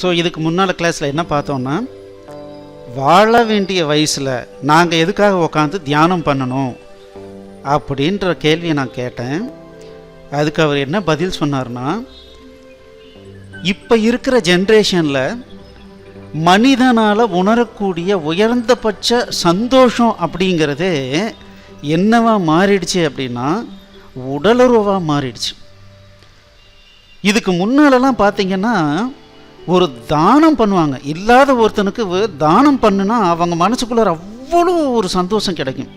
So இதுக்கு முன்னால் கிளாஸில் என்ன பார்த்தோம்னா வாழ வேண்டிய வயசில் நாங்கள் எதுக்காக உட்காந்து தியானம் பண்ணணும் அப்படின்ற கேள்வியை நான் கேட்டேன். அதுக்கு அவர் என்ன பதில் சொன்னார்னா இப்போ இருக்கிற ஜென்ரேஷனில் மனிதனால் உணரக்கூடிய உயர்ந்தபட்ச சந்தோஷம் அப்படிங்கிறதே என்னவா மாறிடுச்சு அப்படின்னா உடலுறவாக மாறிடுச்சு. இதுக்கு முன்னாலெல்லாம் பார்த்தீங்கன்னா ஒரு தானம் பண்ணுவாங்க. இல்லாத ஒருத்தனுக்கு தானம் பண்ணுனா அவங்க மனசுக்குள்ளார அவ்வளோ ஒரு சந்தோஷம் கிடைக்கும்.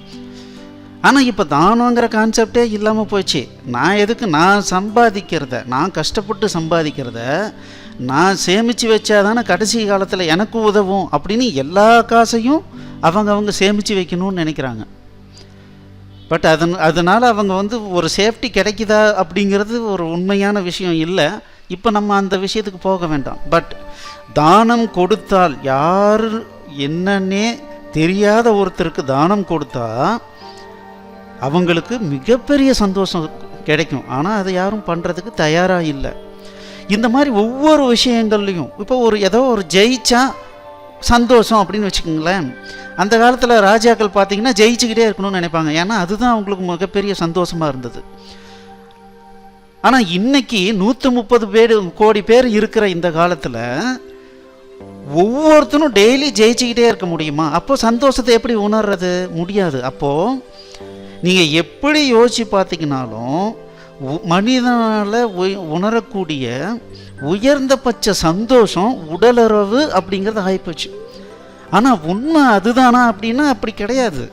ஆனால் இப்போ தானங்கிற கான்செப்டே இல்லாமல் போச்சு நான் எதுக்கு? நான் சம்பாதிக்கிறத நான் கஷ்டப்பட்டு சம்பாதிக்கிறத நான் சேமித்து வச்சாதானே கடைசி காலத்தில் எனக்கு உதவும் அப்படின்னு எல்லா காசையும் அவங்க அவங்க சேமித்து வைக்கணும்னு நினைக்கிறாங்க. பட் அதன் அதனால் அவங்க வந்து ஒரு சேஃப்டி கிடைக்குதா அப்படிங்கிறது ஒரு உண்மையான விஷயம் இல்லை. இப்போ நம்ம அந்த விஷயத்துக்கு போக வேண்டாம். பட் தானம் கொடுத்தால் யார் என்னன்னே தெரியாத ஒருத்தருக்கு தானம் கொடுத்தா அவங்களுக்கு மிகப்பெரிய சந்தோஷம் கிடைக்கும். ஆனால் அதை யாரும் பண்ணுறதுக்கு தயாராக இல்லை. இந்த மாதிரி ஒவ்வொரு விஷயங்கள்லையும் இப்போ ஒரு ஏதோ ஒரு ஜெயிச்சா சந்தோஷம் அப்படின்னு வச்சுக்கோங்களேன். அந்த காலத்தில் ராஜாக்கள் பார்த்தீங்கன்னா ஜெயிச்சுக்கிட்டே இருக்கணும்னு நினைப்பாங்க. ஏன்னா அதுதான் அவங்களுக்கு மிகப்பெரிய சந்தோஷமாக இருந்தது. ஆனால் இன்னைக்கு நூற்றி முப்பது பேர் கோடி பேர் இருக்கிற இந்த காலத்தில் ஒவ்வொருத்தனும் டெய்லி ஜெயிச்சுக்கிட்டே இருக்க முடியுமா? அப்போ சந்தோஷத்தை எப்படி உணர்றது? முடியாது. அப்போது நீங்கள் எப்படி யோசித்து பார்த்தீங்கனாலும் உ- மனிதனால உணரக்கூடிய உயர்ந்தபட்ச சந்தோஷம் உடலுறவு அப்படிங்கிறது ஆகிப்போச்சு ஆனால் உண்மை அதுதானா அப்படின்னா அப்படி கிடையாது.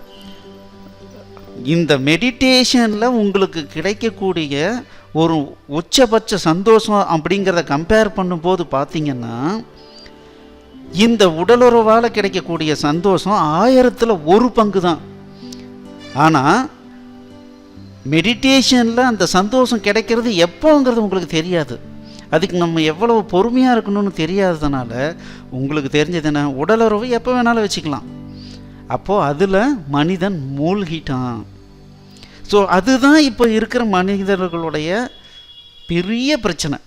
இந்த மெடிடேஷனில் உங்களுக்கு கிடைக்கக்கூடிய ஒரு உச்சபட்ச சந்தோஷம் அப்படிங்கிறத கம்பேர் பண்ணும்போது பார்த்தீங்கன்னா இந்த உடலுறவால் கிடைக்கக்கூடிய சந்தோஷம் ஆயிரத்தில் ஒரு பங்கு தான் ஆனால் மெடிடேஷனில் அந்த சந்தோஷம் கிடைக்கிறது எப்போங்கிறது உங்களுக்கு தெரியாது. அதுக்கு நம்ம எவ்வளவு பொறுமையாக இருக்கணும்னு தெரியாததுனால உங்களுக்கு தெரிஞ்சது என்ன? உடலுறவு எப்போ வேணாலும் வச்சுக்கலாம். அப்போது அதில் மனிதன் மூழ்கிட்டான். ஸோ அதுதான் இப்போ இருக்கிற மனிதர்களுடைய பெரிய பிரச்சனை.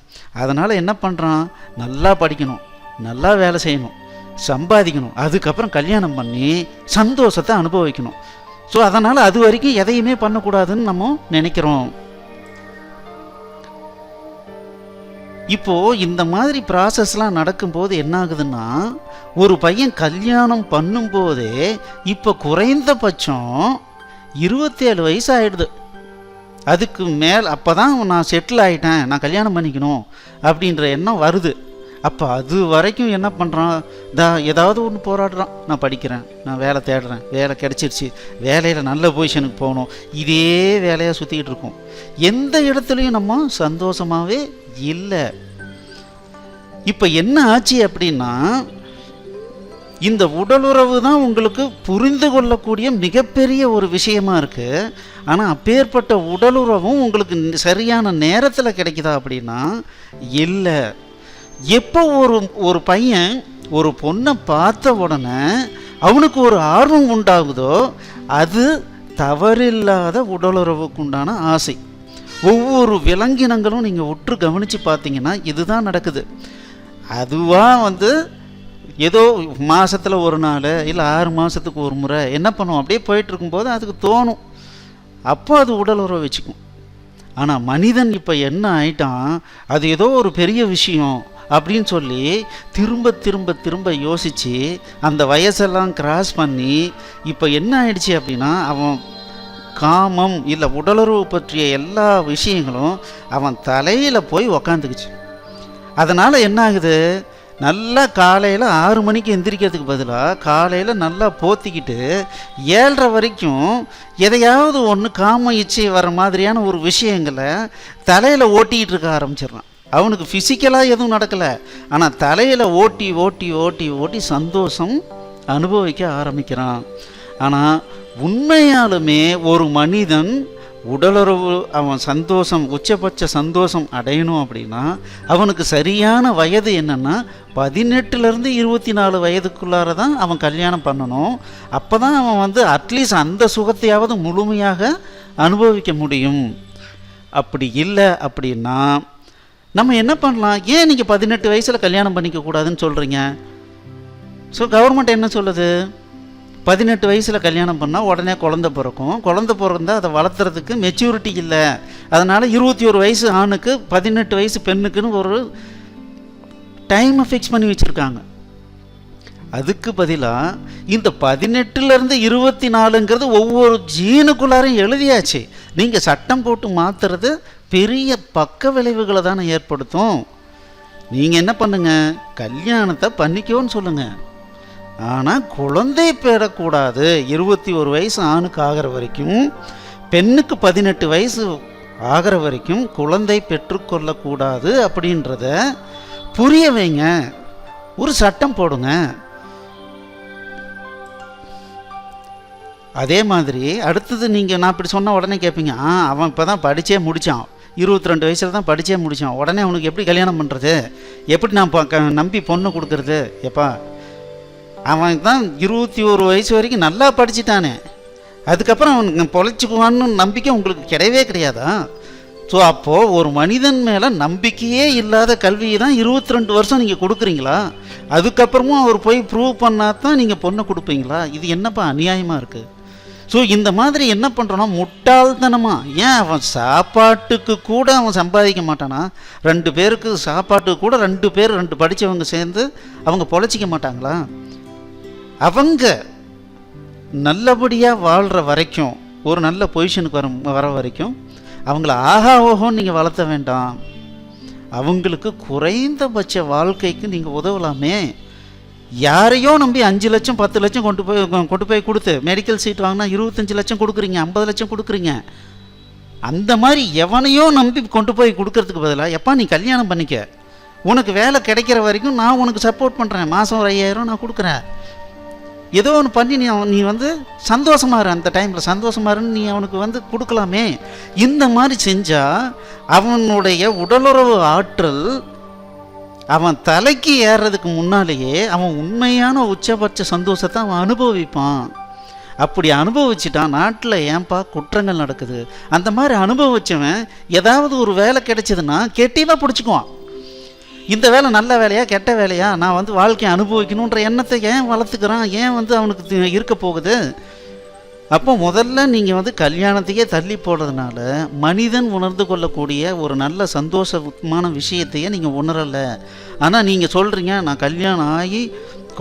அதனால் என்ன பண்ணுறான் நல்லா படிக்கணும். நல்லா வேலை செய்யணும். சம்பாதிக்கணும். அதுக்கப்புறம் கல்யாணம் பண்ணி சந்தோஷத்தை அனுபவிக்கணும். ஸோ அதனால் அது வரைக்கும் எதையுமே பண்ணக்கூடாதுன்னு நம்ம நினைக்கிறோம். இப்போது இந்த மாதிரி ப்ராசஸ்லாம் நடக்கும்போது என்ன ஆகுதுன்னா ஒரு பையன் கல்யாணம் பண்ணும்போதே இப்போ குறைந்தபட்சம் இருபத்தேழு வயசு ஆகிடுது அதுக்கு மேல் அப்போ தான் நான் செட்டில் ஆகிட்டேன் நான் கல்யாணம் பண்ணிக்கணும் அப்படின்ற எண்ணம் வருது. அப்போ அது வரைக்கும் என்ன பண்ணுறான் தா ஏதாவது ஒன்று போராடுறான். நான் படிக்கிறேன் நான் வேலை தேடுறேன் வேலை கிடச்சிருச்சு வேலையில் நல்ல பொசிஷனுக்கு போகணும். இதே வேலையாக சுற்றிக்கிட்டு இருக்கோம். எந்த இடத்துலையும் நம்ம சந்தோஷமாகவே இல்லை. இப்போ என்ன ஆச்சு அப்படின்னா இந்த உடலுறவு தான் உங்களுக்கு புரிந்து கொள்ளக்கூடிய மிகப்பெரிய ஒரு விஷயமா இருக்கு. ஆனால் அப்பேற்பட்ட உடலுறவும் உங்களுக்கு சரியான நேரத்தில் கிடைக்குதா அப்படின்னா இல்லை. எப்போ ஒரு ஒரு பையன் ஒரு பொண்ணை பார்த்த உடனே அவனுக்கு ஒரு ஆர்வம் உண்டாகுதோ அது தவறில்லாத உடலுறவுக்கு உண்டான ஆசை. ஒவ்வொரு விலங்கினங்களும் நீங்கள் உற்று கவனித்து பார்த்தீங்கன்னா இதுதான் நடக்குது. அதுவாக வந்து ஏதோ மாதத்தில் ஒரு நாள் இல்லை ஆறு மாதத்துக்கு ஒரு முறை என்ன பண்ணுவோம்? அப்படியே போயிட்டுருக்கும்போது அதுக்கு தோணும். அப்போ அது உடல் உறவை வச்சுக்கும். ஆனால் மனிதன் இப்போ என்ன ஆயிட்டான்? அது ஏதோ ஒரு பெரிய விஷயம் அப்படின்னு சொல்லி திரும்ப திரும்ப திரும்ப யோசித்து அந்த வயசெல்லாம் கிராஸ் பண்ணி இப்போ என்ன ஆயிடுச்சு அப்படின்னா அவன் காமம் இல்லை உடலுறவு பற்றிய எல்லா விஷயங்களும் அவன் தலையில் போய் உக்காந்துக்குச்சு. அதனால் என்ன ஆகுது? நல்லா காலையில் ஆறு மணிக்கு எந்திரிக்கிறதுக்கு பதிலாக காலையில் நல்லா போத்திக்கிட்டு ஏழரை வரைக்கும் எதையாவது ஒன்று காம இச்சை வர மாதிரியான ஒரு விஷயங்களை தலையில் ஓட்டிகிட்டு இருக்க ஆரம்பிச்சிடுறான். அவனுக்கு ஃபிசிக்கலாக எதுவும் நடக்கலை. ஆனால் தலையில் ஓட்டி ஓட்டி ஓட்டி ஓட்டி சந்தோஷம் அனுபவிக்க ஆரம்பிக்கிறான். ஆனால் உண்மையாலுமே ஒரு மனிதன் உடலுறவு அவன் சந்தோஷம் உச்சபட்ச சந்தோஷம் அடையணும் அப்படின்னா அவனுக்கு சரியான வயது என்னென்னா பதினெட்டுலேருந்து இருபத்தி நாலு வயதுக்குள்ளார தான் அவன் கல்யாணம் பண்ணணும். அப்போ தான் அவன் வந்து அட்லீஸ்ட் அந்த சுகத்தையாவது முழுமையாக அனுபவிக்க முடியும். அப்படி இல்லை அப்படின்னா நம்ம என்ன பண்ணலாம்? ஏன் நீங்கள் பதினெட்டு வயசில் கல்யாணம் பண்ணிக்க கூடாதுன்னு சொல்கிறீங்க ஸோ கவர்மெண்ட் என்ன சொல்லுது? பதினெட்டு வயசில் கல்யாணம் பண்ணால் உடனே குழந்த பிறக்கும். குழந்த பிறந்தால் அதை வளர்த்துறதுக்கு மெச்சூரிட்டி இல்லை. அதனால் இருபத்தி ஒரு வயசு ஆணுக்கு பதினெட்டு வயசு பெண்ணுக்குன்னு ஒரு டைமை ஃபிக்ஸ் பண்ணி வச்சுருக்காங்க. அதுக்கு பதிலாக இந்த பதினெட்டுலேருந்து இருபத்தி நாலுங்கிறது ஒவ்வொரு ஜீனுக்குள்ளாரையும் எழுதியாச்சு. நீங்கள் சட்டம் போட்டு மாற்றுறது பெரிய பக்க விளைவுகளை தானே ஏற்படுத்தும். நீங்கள் என்ன பண்ணுங்க? கல்யாணத்தை பண்ணிக்கோன்னு சொல்லுங்கள் ஆனால் குழந்தை பெறக்கூடாது இருபத்தி ஒரு வயசு ஆணுக்கு ஆகிற வரைக்கும் பெண்ணுக்கு பதினெட்டு வயசு ஆகிற வரைக்கும் குழந்தை பெற்றுக்கொள்ளக்கூடாது அப்படின்றத புரிய வைங்க. ஒரு சட்டம் போடுங்க. அதே மாதிரி அடுத்தது நீங்கள் நான் இப்படி சொன்ன உடனே கேட்பீங்க ஆ அவன் இப்போ தான் படித்தே முடித்தான் இருபத்தி ரெண்டு வயசில் தான் படித்தே முடித்தான் உடனே அவனுக்கு எப்படி கல்யாணம் பண்ணுறது எப்படி நான் ப- க- நம்பி பொண்ணு கொடுக்குறது? எப்பா அவன் தான் இருபத்தி ஒரு வயசு வரைக்கும் நல்லா படிச்சுட்டானே. அதுக்கப்புறம் அவனுக்கு பொழைச்சிக்குவான்னு நம்பிக்கை உங்களுக்கு கிடையவே கிடையாதா? ஸோ அப்போது ஒரு மனிதன் மேலே நம்பிக்கையே இல்லாத கல்வியை தான் இருபத்தி ரெண்டு வருஷம் நீங்கள் கொடுக்குறீங்களா? அதுக்கப்புறமும் அவர் போய் ப்ரூவ் பண்ணால் தான் நீங்கள் பொண்ணை கொடுப்பீங்களா? இது என்னப்பா அநியாயமாக இருக்குது ஸோ இந்த மாதிரி என்ன பண்ணுறோன்னா முட்டாள்தனமாக ஏன் அவன் சாப்பாட்டுக்கு கூட அவன் சம்பாதிக்க மாட்டானா? ரெண்டு பேருக்கு சாப்பாட்டுக்கு கூட ரெண்டு பேர் ரெண்டு படித்தவங்க சேர்ந்து அவங்க பொழைச்சிக்க மாட்டாங்களா? அவங்க நல்லபடியாக வாழ்கிற வரைக்கும் ஒரு நல்ல பொசிஷனுக்கு வர வர வரைக்கும் அவங்கள ஆஹா ஓஹோன்னு நீங்கள் வளர்த்த வேண்டாம். அவங்களுக்கு குறைந்தபட்ச வாழ்க்கைக்கு நீங்கள் உதவலாமே. யாரையோ நம்பி அஞ்சு லட்சம் பத்து லட்சம் கொண்டு போய் கொண்டு போய் கொடுத்து மெடிக்கல் சீட் வாங்கினா இருபத்தஞ்சு லட்சம் கொடுக்குறீங்க ஐம்பது லட்சம் கொடுக்குறீங்க. அந்த மாதிரி எவனையோ நம்பி கொண்டு போய் கொடுக்கறதுக்கு பதிலாக எப்பா நீ கல்யாணம் பண்ணிக்க. உனக்கு வேலை கிடைக்கிற வரைக்கும் நான் உனக்கு சப்போர்ட் பண்ணுறேன் மாதம் ஒரு ஐயாயிரம் நான் கொடுக்குறேன். ஏதோ ஒன்று பண்ணி நீ அவன் நீ வந்து சந்தோஷமா இரு அந்த டைமில் சந்தோஷமா இருன்னு நீ அவனுக்கு வந்து கொடுக்கலாமே. இந்த மாதிரி செஞ்சால் அவனுடைய உடலுறவு ஆற்றல் அவன் தலைக்கு ஏறுறதுக்கு முன்னாலேயே அவன் உண்மையான உச்சபட்ச சந்தோஷத்தை அவன் அனுபவிப்பான். அப்படி அனுபவிச்சுட்டான் நாட்டில் ஏன்பா குற்றங்கள் நடக்குது? அந்த மாதிரி அனுபவிச்சவன் ஏதாவது ஒரு வேலை கிடைச்சதுன்னா கெட்டியமாக பிடிச்சிக்குவான். இந்த வேலை நல்ல வேலையா கெட்ட வேலையா? நான் வந்து வாழ்க்கையை அனுபவிக்கணுன்ற எண்ணத்தை ஏன் வளர்த்துக்கிறான்? ஏன் வந்து அவனுக்கு இருக்க போகுது? அப்போ முதல்ல நீங்கள் வந்து கல்யாணத்தையே தள்ளி போடுறதுனால மனிதன் உணர்ந்து கொள்ளக்கூடிய ஒரு நல்ல சந்தோஷமான விஷயத்தையே நீங்கள் உணரலை. ஆனால் நீங்கள் சொல்கிறீங்க நான் கல்யாணம் ஆகி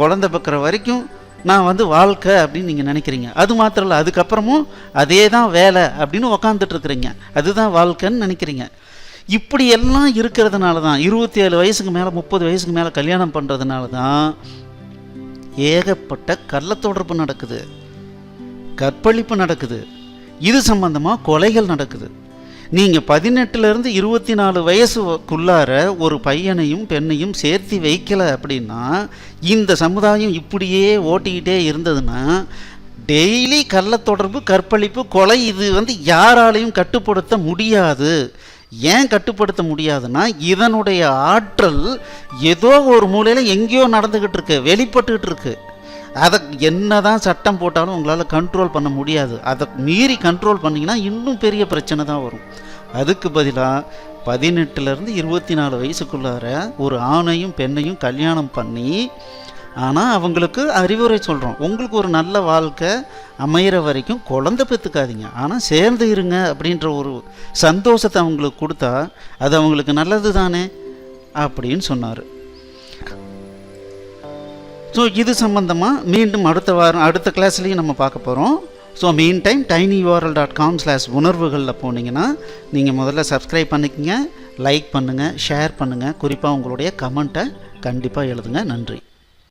குழந்தை பக்கிற வரைக்கும் நான் வந்து வாழ்க்கை அப்படின்னு நீங்கள் நினைக்கிறீங்க. அது மாத்திரம் இல்லை அதுக்கப்புறமும் அதே தான் வேலை அப்படின்னு உக்காந்துட்டு இருக்கிறீங்க. அதுதான் வாழ்க்கைன்னு நினைக்கிறீங்க. இப்படி எல்லாம் இருக்கிறதுனால தான் இருபத்தி ஏழு வயசுக்கு மேலே முப்பது வயசுக்கு மேலே கல்யாணம் பண்ணுறதுனால தான் ஏகப்பட்ட கள்ளத்தொடர்பு நடக்குது கற்பழிப்பு நடக்குது இது சம்பந்தமாக கொலைகள் நடக்குது. நீங்கள் பதினெட்டுலேருந்து இருபத்தி நாலு வயசுக்குள்ளார ஒரு பையனையும் பெண்ணையும் சேர்த்து வைக்கலை அப்படின்னா இந்த சமுதாயம் இப்படியே ஓட்டிக்கிட்டே இருந்ததுன்னா டெய்லி கள்ளத்தொடர்பு கற்பழிப்பு கொலை இது வந்து யாராலையும் கட்டுப்படுத்த முடியாது. ஏன் கட்டுப்படுத்த முடியாதுன்னா இதனுடைய ஆற்றல் ஏதோ ஒரு மூலையில் எங்கேயோ நடந்துக்கிட்டு இருக்கு வெளிப்பட்டுக்கிட்டு இருக்கு. அதை என்னதான் சட்டம் போட்டாலும் உங்களால் கண்ட்ரோல் பண்ண முடியாது. அதை மீறி கண்ட்ரோல் பண்ணிங்கன்னா இன்னும் பெரிய பிரச்சனை தான் வரும். அதுக்கு பதிலாக பதினெட்டுலேருந்து இருபத்தி நாலு வயசுக்குள்ளார ஒரு ஆணையும் பெண்ணையும் கல்யாணம் பண்ணி ஆனால் அவங்களுக்கு அறிவுரை சொல்கிறோம் உங்களுக்கு ஒரு நல்ல வாழ்க்கை அமையிற வரைக்கும் குழந்த பெற்றுக்காதீங்க ஆனால் சேர்ந்து இருங்க அப்படின்ற ஒரு சந்தோஷத்தை அவங்களுக்கு கொடுத்தா அது அவங்களுக்கு நல்லது தானே? அப்படின்னு சொன்னார். ஸோ இது சம்மந்தமாக மீண்டும் அடுத்த வாரம் அடுத்த கிளாஸ்லேயும் நம்ம பார்க்க போகிறோம் so mean time tiny URL dot com slash உணர்வுகளில் போனீங்கன்னா நீங்கள் முதல்ல சப்ஸ்கிரைப் பண்ணிக்கங்க லைக் பண்ணுங்கள் ஷேர் பண்ணுங்கள் குறிப்பாக உங்களுடைய கமெண்ட்டை கண்டிப்பாக எழுதுங்க. நன்றி.